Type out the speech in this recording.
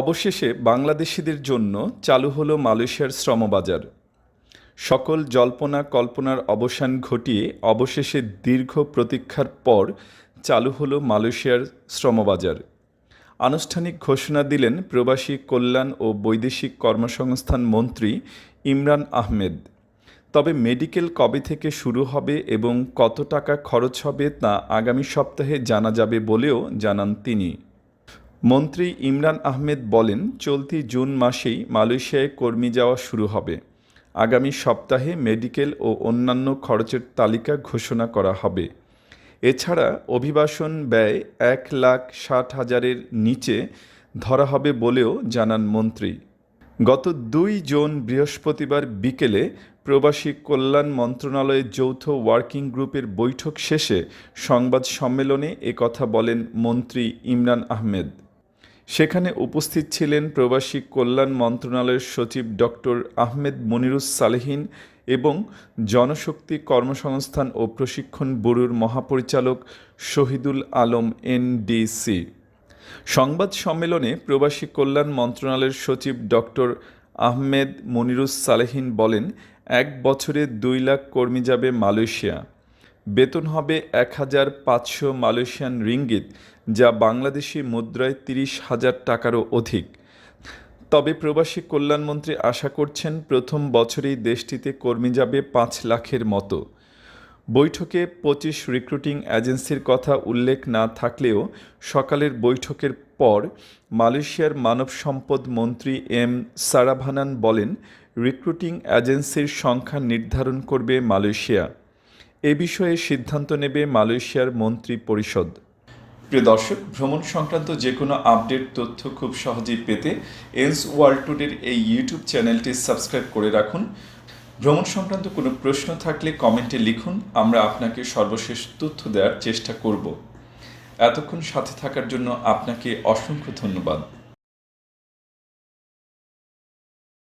অবশেষে বাংলাদেশিদের জন্য চালু হলো মালয়েশিয়ার শ্রমবাজার। সকল জল্পনা কল্পনার অবসান ঘটিয়ে অবশেষে দীর্ঘ প্রতীক্ষার পর চালু হলো মালয়েশিয়ার শ্রমবাজার। আনুষ্ঠানিক ঘোষণা দিলেন প্রবাসী কল্যাণ ও বৈদেশিক কর্মসংস্থান মন্ত্রী ইমরান আহমেদ। তবে মেডিকেল কবে থেকে শুরু হবে এবং কত টাকা খরচ হবে তা আগামী সপ্তাহে জানা যাবে বলেও জানান তিনি। মন্ত্রী ইমরান আহমেদ বলেন, চলতি জুন মাসেই মালয়েশিয়ায় কর্মী যাওয়া শুরু হবে। আগামী সপ্তাহে মেডিকেল ও অন্যান্য খরচের তালিকা ঘোষণা করা হবে। এছাড়া অভিবাসন ব্যয় এক লাখ ষাট হাজারের নিচে ধরা হবে বলেও জানান মন্ত্রী। গত দুই জুন বৃহস্পতিবার বিকেলে প্রবাসী কল্যাণ মন্ত্রণালয়ের যৌথ ওয়ার্কিং গ্রুপের বৈঠক শেষে সংবাদ সম্মেলনে একথা বলেন মন্ত্রী ইমরান আহমেদ। সেখানে উপস্থিত ছিলেন প্রবাসী কল্যাণ মন্ত্রণালয়ের সচিব ডক্টর আহমেদ মনিরুস সালেহিন এবং জনশক্তি কর্মসংস্থান ও প্রশিক্ষণ ব্যুরোর মহাপরিচালক শহীদুল আলম এনডিসি। সংবাদ সম্মেলনে প্রবাসী কল্যাণ মন্ত্রণালয়ের সচিব ডক্টর আহমেদ মনিরুস সালেহিন বলেন, এক বছরে দুই লাখ কর্মী যাবে মালয়েশিয়া। বেতন হবে এক হাজার পাঁচশো মালয়েশিয়ান রিঙ্গিত, যা বাংলাদেশি মুদ্রায় তিরিশ হাজার টাকারও অধিক। তবে প্রবাসী কল্যাণমন্ত্রী আশা করছেন প্রথম বছরেই দেশটিতে কর্মী যাবে পাঁচ লাখের মতো। বৈঠকে পঁচিশ রিক্রুটিং এজেন্সির কথা উল্লেখ না থাকলেও সকালের বৈঠকের পর মালয়েশিয়ার মানব সম্পদ মন্ত্রী এম সারাভানান বলেন, রিক্রুটিং এজেন্সির সংখ্যা নির্ধারণ করবে মালয়েশিয়া। এ বিষয়ে সিদ্ধান্ত নেবে মালয়েশিয়ার মন্ত্রী পরিষদ। প্রিয় দর্শক, ভ্রমণ সংক্রান্ত যে কোনো আপডেট তথ্য খুব সহজেই পেতে এন্স ওয়ার্ল্ড টুডের এই ইউটিউব চ্যানেলটি সাবস্ক্রাইব করে রাখুন। ভ্রমণ সংক্রান্ত কোনো প্রশ্ন থাকলে কমেন্টে লিখুন, আমরা আপনাকে সর্বশেষ তথ্য দেওয়ার চেষ্টা করব। এতক্ষণ সাথে থাকার জন্য আপনাকে অসংখ্য ধন্যবাদ।